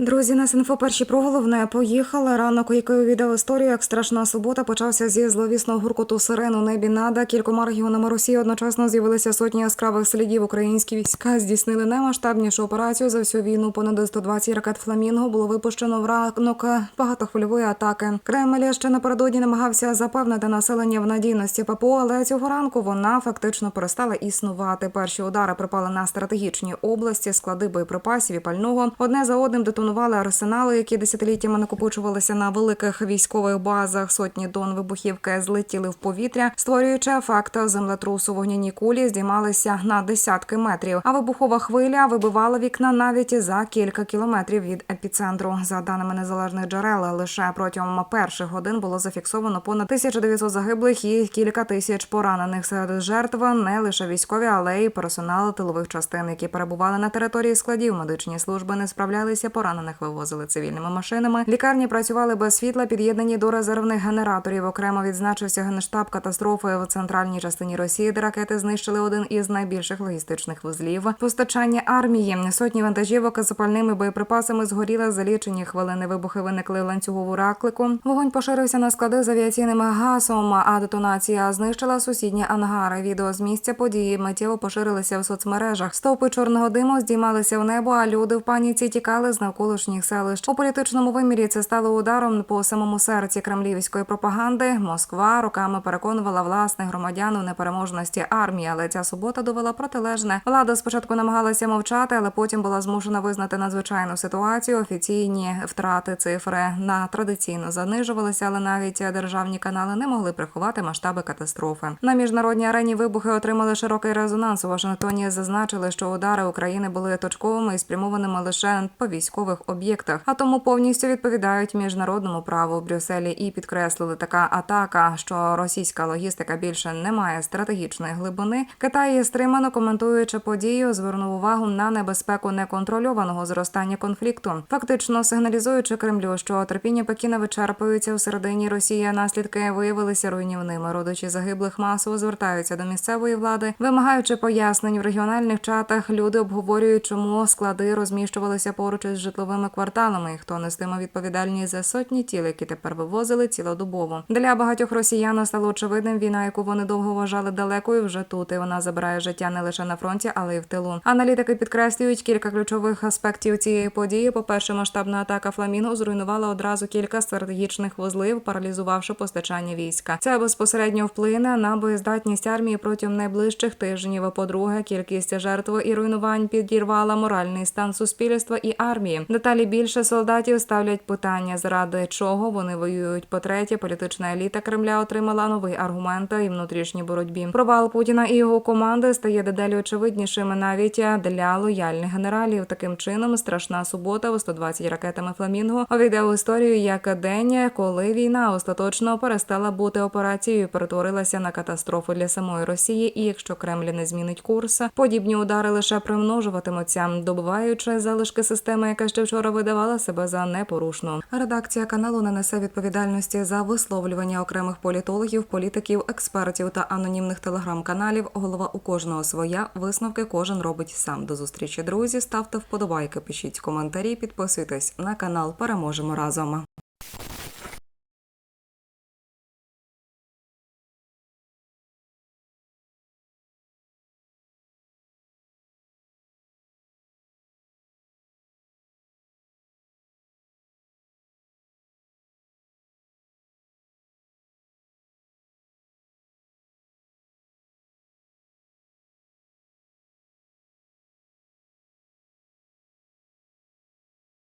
Друзі, нас інфо перші про головне поїхали. Ранок, якої відео історію, як страшна субота почався зі зловісного гуркоту сирен у небі нада. Кількома регіонами Росії одночасно з'явилися сотні яскравих слідів. Українські війська здійснили наймасштабнішу операцію за всю війну. Понад 120 ракет фламінго було випущено в ранок багатохвильової атаки. Кремль ще напередодні намагався запевнити населення в надійності ППО, але цього ранку вона фактично перестала існувати. Перші удари припали на стратегічні області, склади боєприпасів і пального. Одне за одним детонували арсенали, які десятиліттями накопичувалися на великих військових базах. Сотні тонн вибухівки злетіли в повітря, створюючи ефект землетрусу. Вогняні кулі здіймалися на десятки метрів. А вибухова хвиля вибивала вікна навіть за кілька кілометрів від епіцентру. За даними незалежних джерел, лише протягом перших годин було зафіксовано понад 1900 загиблих і кілька тисяч поранених. Серед жертв не лише військові, але й персонал тилових частин, які перебували на території складів. Медичні служби не справлялися. Поранених вивозили цивільними машинами. Лікарні працювали без світла, під'єднані до резервних генераторів. Окремо відзначився генштаб катастрофи в центральній частині Росії, де ракети знищили один із найбільших логістичних вузлів. Постачання армії сотні вантажівок з запальними боєприпасами згоріли за лічені хвилини. Вибухи виникли ланцюгову раклику. Вогонь поширився на склади з авіаційним газом, а детонація знищила сусідні ангари. Відео з місця події миттєво поширилися в соцмережах. Стовпи чорного диму здіймалися в небо, а люди в паніці тікали з навколишніх селищ. У політичному вимірі це стало ударом по самому серці кремлівської пропаганди. Москва роками переконувала власних громадян у непереможності армії, але ця субота довела протилежне. Влада спочатку намагалася мовчати, але потім була змушена визнати надзвичайну ситуацію. Офіційні втрати цифри на традиційно занижувалися, але навіть державні канали не могли приховати масштаби катастрофи. На міжнародній арені вибухи отримали широкий резонанс. У Вашингтоні зазначили, що удари України були точковими і спрямованими лише по військових об'єктах, а тому повністю відповідають міжнародному праву в Брюсселі і підкреслили така атака, що російська логістика більше не має стратегічної глибини. Китай стримано коментуючи подію, звернув увагу на небезпеку неконтрольованого зростання конфлікту, фактично сигналізуючи Кремлю, що терпіння Пекіна вичерпується у середині Росії. Наслідки виявилися руйнівними. Родичі загиблих масово звертаються до місцевої влади, вимагаючи пояснень в регіональних чатах. Люди обговорюють, чому склади розміщувалися поруч із житловими кварталами, і хто нестиме відповідальність за сотні тіл, які тепер вивозили цілодобово. Для багатьох росіян стало очевидним війна, яку вони довго вважали далекою, вже тут і вона забирає життя не лише на фронті, але й в тилу. Аналітики підкреслюють кілька ключових аспектів цієї події. По перше, масштабна атака фламінго зруйнувала одразу кілька стратегічних вузлів, паралізувавши постачання війська. Це безпосередньо вплине на боєздатність армії протягом найближчих тижнів. По-друге, кількість жертв і руйнувань підірвала моральний стан суспільства і армії. Деталі більше солдатів ставлять питання, заради чого вони воюють. По-третє, політична еліта Кремля отримала новий аргумент і внутрішній боротьбі. Провал Путіна і його команди стає дедалі очевиднішим навіть для лояльних генералів. Таким чином, страшна субота в 120 ракетами фламінго увійде у історію як день, коли війна остаточно перестала бути операцією, перетворилася на катастрофу для самої Росії. І якщо Кремль не змінить курс, подібні удари лише примножуватимуться, добуваючи залишки системи, яка ще вчора видавала себе за непорушну. Редакція каналу не несе відповідальності за висловлювання окремих політологів, політиків, експертів та анонімних телеграм-каналів. Голова у кожного своя висновки кожен робить сам. До зустрічі, друзі. Ставте вподобайки, пишіть коментарі, підписуйтесь на канал. Переможемо разом.